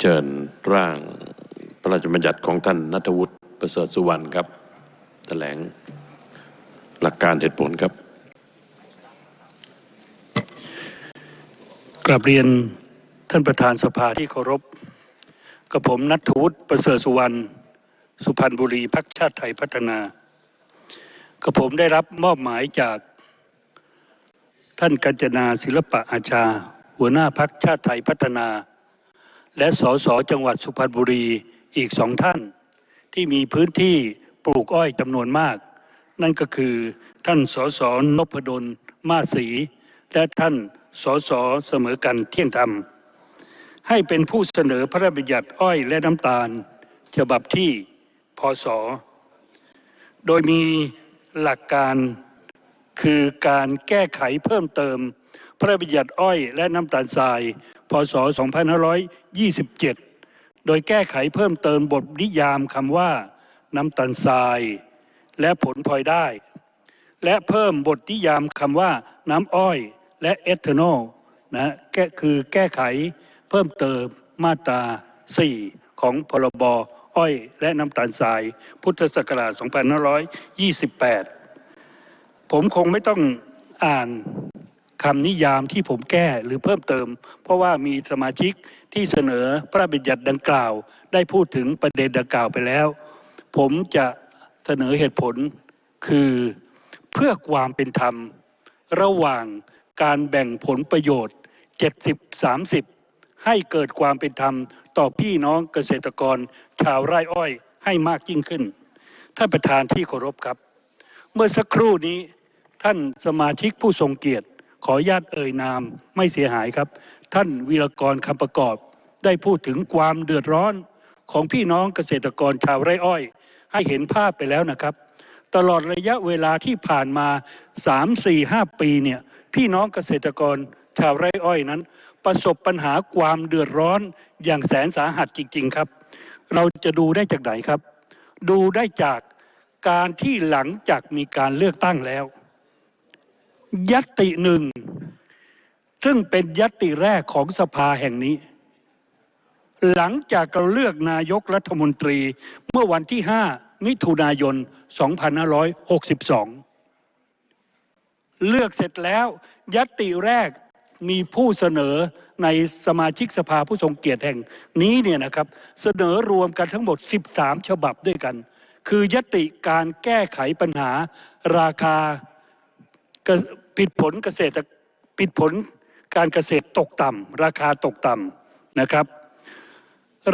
เชิญร่างพระราชบัญญัติของท่านนัทวุฒิประเสริฐสุวรรณครับ แถลงหลักการเหตุผลครับกราบเรียนท่านประธานสภาที่เคารพกับผมนัทวุฒิประเสริฐสุวรรณสุพรรณบุรีพักชาติไทยพัฒนากับผมได้รับมอบหมายจากท่านกัญจนาศิลปะอาชา หัวหน้าพักชาติไทยพัฒนา และสสจังหวัดสุพรรณบุรีอีกสองท่าน ที่มีพื้นที่ปลูกอ้อยจำนวนมาก นั่นก็คือท่านสสนพดลมาศรีและท่านสสเสมอกันเที่ยงธรรม ให้เป็นผู้เสนอพระราชบัญญัติอ้อยและน้ำตาล ฉบับที่พศ โดยมีหลักการคือการแก้ไขเพิ่มเติม พระราชบัญญัติอ้อยและน้ำตาลทราย พศ 2527 โดยแก้ไขเพิ่มเติมบทนิยามคำว่า น้ำตาลทราย และผลพลอยได้ และเพิ่มบทนิยามคำว่า น้ำอ้อยและเอทานอลนะแก้คือแก้ไขเพิ่มเติมมาตรา 4 ของพรบอ้อย และน้ำตาลทราย พุทธศักราช 2528 ผมคงไม่ต้องอ่าน คำนิยามที่ผมแก้หรือเพิ่มเติม เพราะว่ามีสมาชิกที่เสนอพระราชบัญญัติดังกล่าว ได้พูดถึงประเด็นดังกล่าวไปแล้ว ผมจะเสนอเหตุผลคือเพื่อความเป็นธรรม ระหว่างการแบ่งผลประโยชน์ 70-30 ให้เกิดความเป็นธรรม ต่อพี่น้องเกษตรกร ชาวไร่อ้อยให้มากยิ่งขึ้น ท่านประธานที่เคารพครับ เมื่อสักครู่นี้ท่านสมาชิกผู้ทรงเกียรติ ขออนุญาตเอ่ยนามไม่เสียหายครับ ท่านวีรกรคำประกอบ ได้พูดถึงความเดือดร้อนของพี่น้องเกษตรกรชาวไร่อ้อย ให้เห็นภาพไปแล้วนะครับ ตลอดระยะเวลาที่ผ่านมา 3 4 5 ปีเนี่ยพี่น้องเกษตรกรชาวไร่อ้อยนั้น ประสบปัญหาความเดือดร้อนอย่างแสนสาหัสจริง ๆครับ เราจะดูได้จากไหนครับ ดูได้จากการที่หลังจากมีการเลือกตั้งแล้ว ยัตติหนึ่ง ซึ่งเป็นยัตติแรกของสภาแห่งนี้ หลังจากเราเลือกนายกรัฐมนตรีเมื่อวันที่ 5 มิถุนายน 2562 เลือกเสร็จแล้วยัตติแรกมีผู้เสนอในสมาชิกสภาผู้ทรงเกียรติแห่งนี้เนี่ยนะครับ เสนอรวมกันทั้งหมด 13 ฉบับด้วยกัน คือยติการแก้ไขปัญหาราคา ผิดผลเกษตรผิดผลการเกษตรตกต่ำราคาตกต่ำนะครับ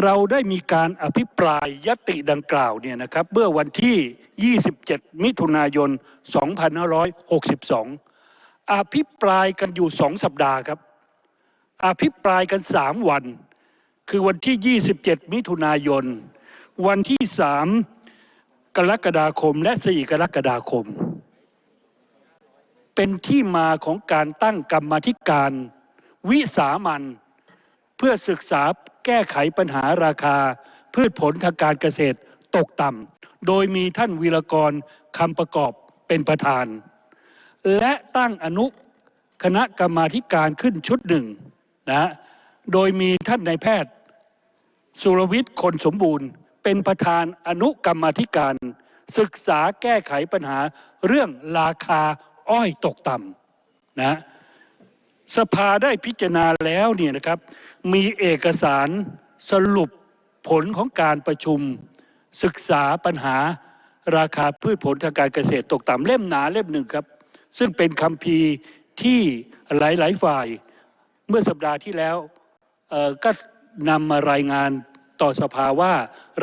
เราได้มีการอภิปรายยติดังกล่าวเนี่ยนะครับเมื่อวันที่ 27 มิถุนายน 2562 อภิปรายกันอยู่สองสัปดาห์ครับ อภิปรายกันสามวัน คือวันที่ 27 มิถุนายน วันที่ 3 กรกฎาคมและ 4 กรกฎาคม เป็นที่มาของการตั้งกรรมธิการ วิสามันเพื่อศึกษาแก้ไขปัญหาราคา พืชผลทางการเกษตรตกต่ำโดยมีท่านวีรกรคำประกอบเป็นประธาน และตั้งอนุคณะกรรมาธิการขึ้นชุดหนึ่งนะโดยมีท่านนายแพทย์ สุรวิทย์คนสมบูรณ์ เป็นประธานอนุกรรมาธิการ ศึกษาแก้ไขปัญหาเรื่องราคา อ้อยตกต่ำนะสภาได้พิจารณาแล้วเนี่ยนะครับ มีเอกสารสรุปผลของการประชุมศึกษาปัญหาราคาพืชผลทางการเกษตรตกต่ำเล่มหนาเล่มหนึ่งครับ ซึ่งเป็นคำพีที่หลาย ๆ ฝ่าย เมื่อสัปดาห์ที่แล้วก็นำมารายงานต่อสภาว่า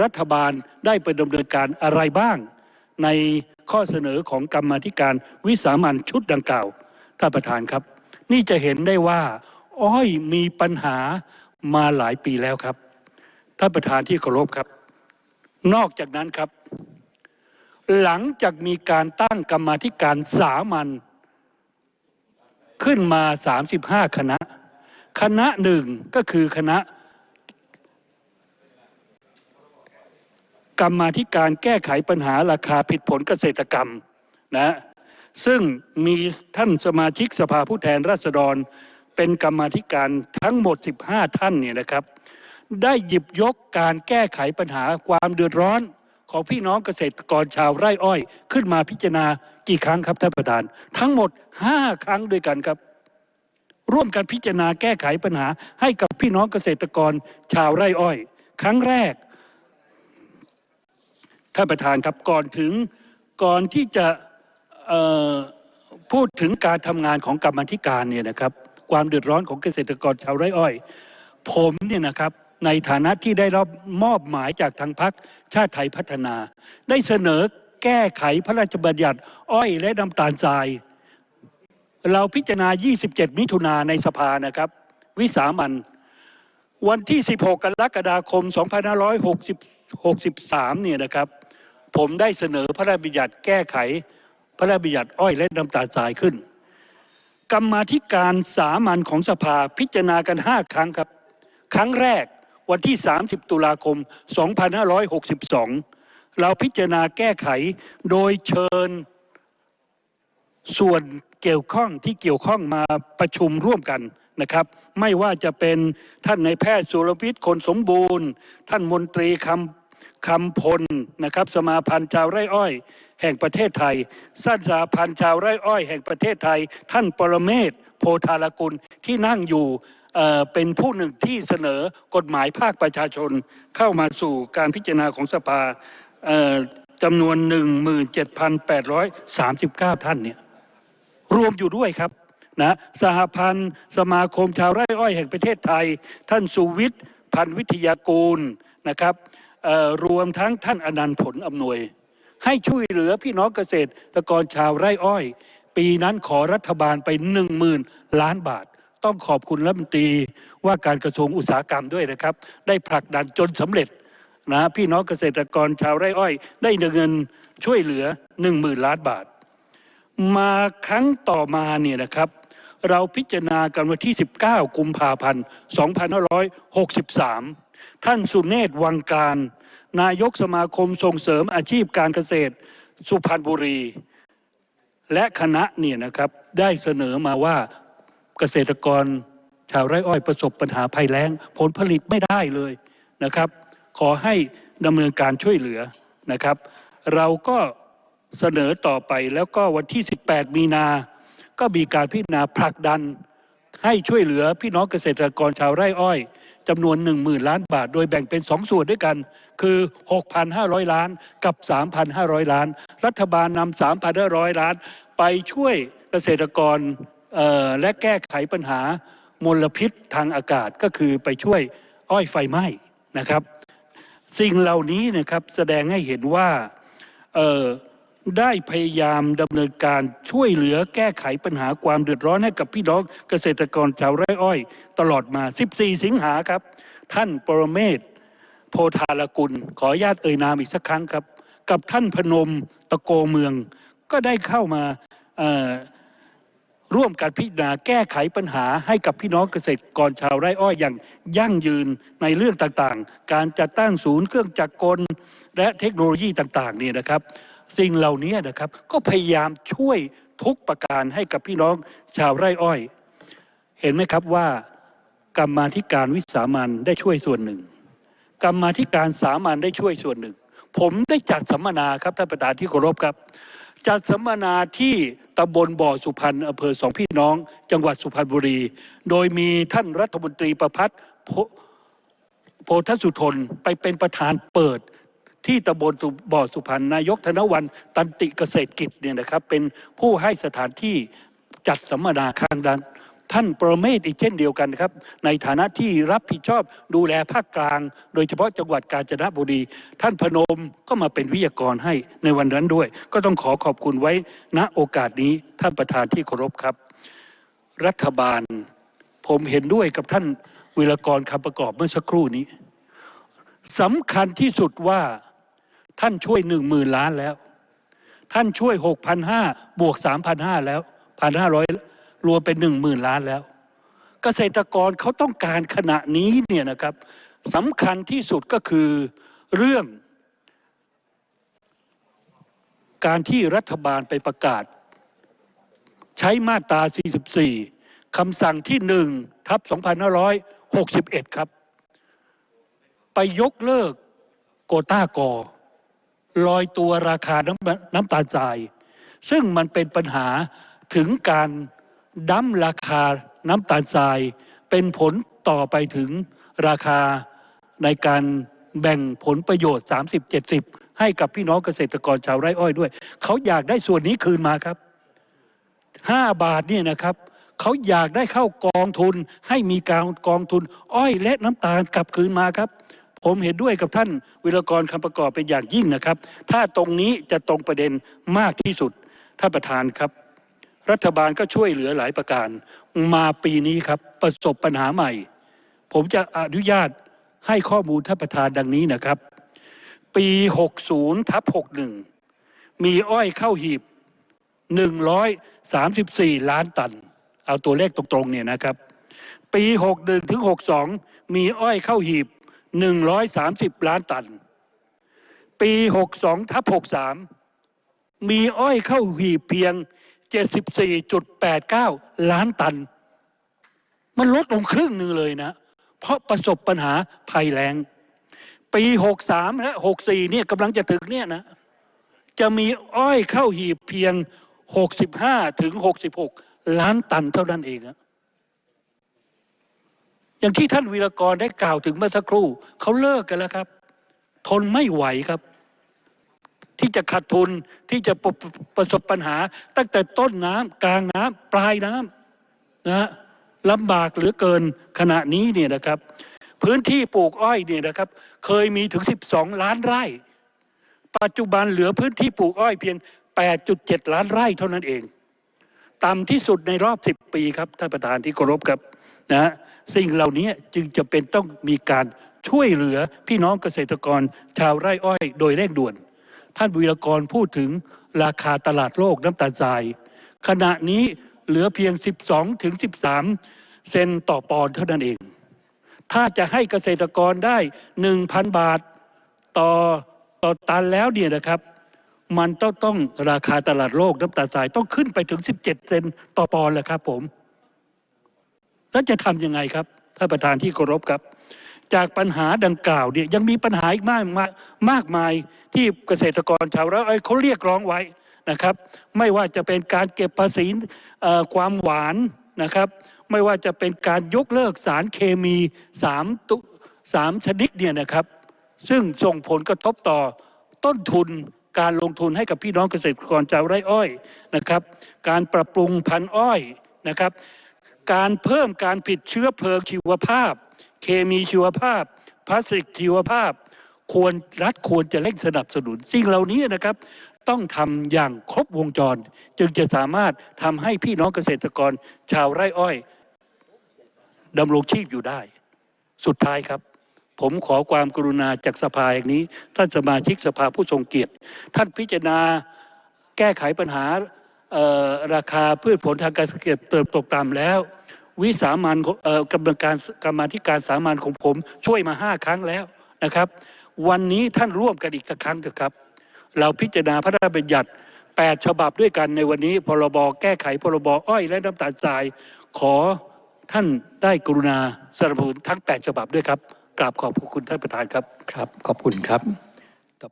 รัฐบาลได้ไปดำเนินการอะไรบ้าง ในข้อเสนอของกรรมธิการวิสามันชุดดังกล่าวท่านประธานครับ นี่จะเห็นได้ว่า อ้อยมีปัญหามาหลายปีแล้วครับท่านประธานที่เคารพครับ นอกจากนั้นครับ หลังจากมีการตั้งกรรมธิการสามัญขึ้นมา 35 คณะ คณะหนึ่งก็คือคณะ กรรมาธิการแก้ไขปัญหาราคาผิดผลเกษตรกรรมนะซึ่งมีท่านสมาชิกสภาผู้แทนราษฎร เป็นกรรมาธิการทั้งหมด 15 ท่านเนี่ยนะครับ ได้หยิบยกการแก้ไขปัญหาความเดือดร้อนของพี่น้องเกษตรกรชาวไร่อ้อย ขึ้นมาพิจารณากี่ครั้งครับท่านประธาน ทั้งหมด 5 ครั้งด้วยกันครับ ร่วมกันพิจารณาแก้ไขปัญหาให้กับพี่น้องเกษตรกรชาวไร่อ้อย ครั้งแรก ท่านประธานครับก่อนถึงก่อนที่จะพูดถึงการทำงานของกรรมธิการเนี่ยนะครับ ความเดือดร้อนของเกษตรกรชาวไร่อ้อย ผมเนี่ยนะครับในฐานะที่ได้รับมอบหมายจากทางพรรคชาติไทยพัฒนา ได้เสนอแก้ไขพระราชบัญญัติอ้อยและน้ำตาลทราย เราพิจารณา 27 มิถุนาในสภานะครับ วิสามันวันที่ 16 กรกฎาคม 2563 เนี่ยนะครับ ผมได้เสนอพระราชบัญญัติแก้ไข พระราชบัญญัติอ้อยและน้ำตาลทรายขึ้น กรรมาธิการสามัญของสภาพิจารณากัน5ครั้งครับ ครั้งแรกวันที่ 30 ตุลาคม 2562 เราพิจารณาแก้ไขโดยเชิญส่วนเกี่ยวข้องที่เกี่ยวข้องมาประชุมร่วมกันนะครับ ไม่ว่าจะเป็นท่านในายแพทย์สุรวิทย์คนสมบูรณ์ ท่านมนตรีคำ คำพลนะครับสมาพันธ์ชาวไร่อ้อย แห่งประเทศไทยสัสาพันธ์ชาวไร่อ้อย แห่งประเทศไทย ท่านปรเมศโพธารกุลที่นั่งอยู่เเป็นผู้หนึ่งที่เสนอกฎหมายภาคประชาชน เข้ามาสู่การพิจารณาของสภาเอ่อจำนวน 17,839 ท่านเนี่ยรวมอยู่ด้วยครับนะสหพันธ์สมาคมชาวไร่อ้อยแห่งประเทศไทย ท่านสุวิทย์พันวิทยากูลนะครับ รวมทั้งท่านอนันต์ผลอำนวย ให้ช่วยเหลือพี่น้องเกษตรกรชาวไร่อ้อย ปีนั้นขอรัฐบาลไปหนึ่งหมื่นล้านบาท ต้องขอบคุณรัฐมนตรีว่าการกระทรวงอุตสาหกรรมด้วยนะครับ ได้ผลักดันจนสำเร็จนะพี่น้องเกษตรกรชาวไร่อ้อย ได้เงินช่วยเหลือหนึ่งหมื่นล้านบาท มาครั้งต่อมาเนี่ยนะครับ เราพิจารณากันวันที่ 19 กุมภาพันธ์ 2563 ท่านสุเนศวังการ นายกสมาคมส่งเสริมอาชีพการเกษตร สุพรรณบุรี และคณะเนี่ยนะครับได้เสนอมาว่าเกษตรกรชาวไร่อ้อยประสบปัญหาภัยแล้ง ผลผลิตไม่ได้เลยนะครับ ขอให้ดำเนินการช่วยเหลือนะครับ เราก็เสนอต่อไปแล้วก็วันที่ 18 มีนา ก็มีการพิจารณาผลักดัน ให้ช่วยเหลือพี่น้องเกษตรกรชาวไร่อ้อย จำนวน 10,000 ล้านบาท โดยแบ่งเป็น 2 ส่วนด้วยกัน คือ 6,500 ล้านกับ 3,500 ล้าน รัฐบาลนำ3,500 ล้าน ไปช่วยเกษตรกรและแก้ไขปัญหามลพิษทางอากาศก็คือไปช่วยอ้อยไฟไหม้นะครับ สิ่งเหล่านี้นะครับแสดงให้เห็นว่า ได้พยายามดำเนินการช่วยเหลือแก้ไขปัญหาความเดือดร้อนให้กับพี่น้องเกษตรกรชาวไร่อ้อย ตลอดมา 14 สิงหาครับ ท่านปรเมศโพธารกุล ขออนุญาตเอ่ยนามอีกสักครั้งครับ กับท่านพนมตะโกเมือง ก็ได้เข้ามาร่วมกันพิจารณาแก้ไขปัญหาให้กับพี่น้องเกษตรกรชาวไร่อ้อยอย่างยั่งยืนในเรื่องต่างๆ การจัดตั้งศูนย์เครื่องจักรกล และเทคโนโลยีต่างๆนี่นะครับ สิ่งเหล่านี้นะครับ ก็พยายามช่วยทุกประการให้กับพี่น้องชาวไร่อ้อย เห็นไหมครับว่ากรรมาธิการวิสามันได้ช่วยส่วนหนึ่ง กรรมาธิการสามัญได้ช่วยส่วนหนึ่ง ผมได้จัดสัมมนาครับท่านประธานที่เคารพครับ จัดสัมมนาที่ตำบลบ่อสุพรรณอำเภอสองพี่น้อง จังหวัดสุพรรณบุรี โดยมีท่านรัฐมนตรีประพัฒน์โพโพธสุทนไปเป็นประธานเปิด ที่ตำบลบ่อสุพรรณนายกธนวันตันติเกษตรกิจเนี่ยนะครับ เป็นผู้ให้สถานที่จัดสัมมนาครั้งนั้นท่านประเมศอีกเช่นเดียวกันครับ ในฐานะที่รับผิดชอบดูแลภาคกลาง โดยเฉพาะจังหวัดกาญจนบุรี ท่านพนมก็มาเป็นวิทยากรให้ในวันนั้นด้วย ก็ต้องขอขอบคุณไว้ณโอกาสนี้ท่านประธานที่เคารพครับ รัฐบาล ผมเห็นด้วยกับท่านวิรกรคำประกอบเมื่อสักครู่นี้สำคัญที่สุดว่า ท่านช่วยหนึ่งหมื่นล้านแล้ว ท่านช่วย6,500บวก3,500แล้ว1,500รวมเป็น10,000ล้านแล้ว เกษตรกรเขาต้องการขณะนี้เนี่ยนะครับสำคัญที่สุดก็คือเรื่อง การที่รัฐบาลไปประกาศ ใช้มาตรา 44คำสั่งที่ 1 ทับ 2561 ครับ ไปยกเลิกโกต้ากอ ลอยตัวราคาน้ำน้ำตาลทราย ซึ่งมันเป็นปัญหาถึงการดั้มราคาน้ำตาลทราย เป็นผลต่อไปถึงราคาในการแบ่งผลประโยชน์ 30-70 ให้กับพี่น้องเกษตรกรชาวไร่อ้อยด้วย เขาอยากได้ส่วนนี้คืนมาครับ 5 บาทเนี่ยนะครับ เขาอยากได้เข้ากองทุนให้มีการกองทุน อ้อยและน้ำตาลกลับคืนมาครับ ผมเห็นด้วยกับท่านวิรกรคำประกอบเป็นอย่างยิ่งนะครับ ถ้าตรงนี้จะตรงประเด็นมากที่สุดท่านประธานครับ รัฐบาลก็ช่วยเหลือหลายประการ มาปีนี้ครับประสบปัญหาใหม่ ผมจะอนุญาตให้ข้อมูลท่านประธานดังนี้นะครับ ปี 60ทับ61 มีอ้อยเข้าหีบ 134 ล้านตัน เอาตัวเลขตรงๆเนี่ยนะครับ ปี 61ถึง62 มีอ้อยเข้าหีบ 130 ล้านตัน ปี 62ทับ63 มีอ้อยเข้าหีบเพียง 74.89 ล้านตัน มันลดลงครึ่งหนึ่งเลยนะ เพราะประสบปัญหาภัยแล้งปี 63 และ 64 เนี่ยกำลังจะถึงเนี่ยนะ จะมีอ้อยเข้าหีบเพียง 65 ถึง 66 ล้านตันเท่านั้นเองอะ อย่างที่ท่านวีรกรได้กล่าวถึงเมื่อสักครู่เขาเลิกกันแล้วครับ ทนไม่ไหวครับ ที่จะขาดทุนที่จะประประสบปัญหา ตั้งแต่ต้นน้ำกลางน้ำปลายน้ำนะฮะลำบากเหลือเกินขณะนี้เนี่ยนะครับ พื้นที่ปลูกอ้อยเนี่ยนะครับ เคยมีถึง 12 ล้านไร่ ปัจจุบันเหลือพื้นที่ปลูกอ้อยเพียง 8.7 ล้านไร่เท่านั้นเอง ต่ำที่สุดในรอบ 10 ปีครับท่านประธานที่เคารพครับ นะสิ่งเหล่านี้จึงจะเป็นต้องมีการช่วยเหลือพี่น้องเกษตรกรชาวไร่อ้อย โดยเร่งด่วน ท่านวีรกรพูดถึงราคาตลาดโลกน้ำตาลทราย ขณะนี้เหลือเพียง 12 ถึง 13 เซนต่อปอนด์เท่านั้นเอง ถ้าจะให้เกษตรกรได้ 1,000 บาทต่อต่อตันแล้วเนี่ยนะครับมันต้องต้องราคาตลาดโลกน้ำตาลทรายต้องขึ้นไปถึง 17 เซนต่อปอนด์แหละครับผม แล้วจะทำยังไงครับท่านประธานที่เคารพครับ จากปัญหาดังกล่าวเนี่ยยังมีปัญหาอีกมากมายมากมายที่เกษตรกรชาวไร่อ้อยเขาเรียกร้องไว้นะครับ ไม่ว่าจะเป็นการเก็บภาษีความหวานนะครับ ไม่ว่าจะเป็นการยกเลิกสารเคมีสามตุสามชนิดเนี่ยนะครับ ซึ่งส่งผลกระทบต่อต้นทุนการลงทุนให้กับพี่น้องเกษตรกรชาวไร่อ้อยนะครับ การปรับปรุงพันธุ์อ้อยนะครับ การเพิ่มการผิดเชื้อเพลิงชีวภาพ เคมีชีวภาพพลาสติกชีวภาพ ควรรัฐควรจะเร่งสนับสนุน สิ่งเหล่านี้นะครับ ต้องทำอย่างครบวงจร จึงจะสามารถทำให้พี่น้องเกษตรกร ชาวไร่อ้อยดำรงชีพอยู่ได้ สุดท้ายครับผมขอความกรุณาจากสภาแห่งนี้ ท่านสมาชิกสภาผู้ทรงเกียรติ ท่านพิจารณาแก้ไขปัญหาราคาพืชผลทางการเกษตรเติบตกต่ำแล้ว วิสามันเอ่อกรรมการกรรมาธิการสามัญของผมช่วยมาห้าครั้งแล้วนะครับ วันนี้ท่านร่วมกันอีกสักครั้งเถอะครับ เราพิจารณาพระราชบัญญัติ8ฉบับด้วยกันในวันนี้พรบแก้ไขพรบอ้อย และน้ำตาลทราย ขอท่านได้กรุณาสนับสนุนทั้ง 8 ฉบับด้วยครับกราบขอบพระคุณท่านประธานครับครับ ขอบคุณครับ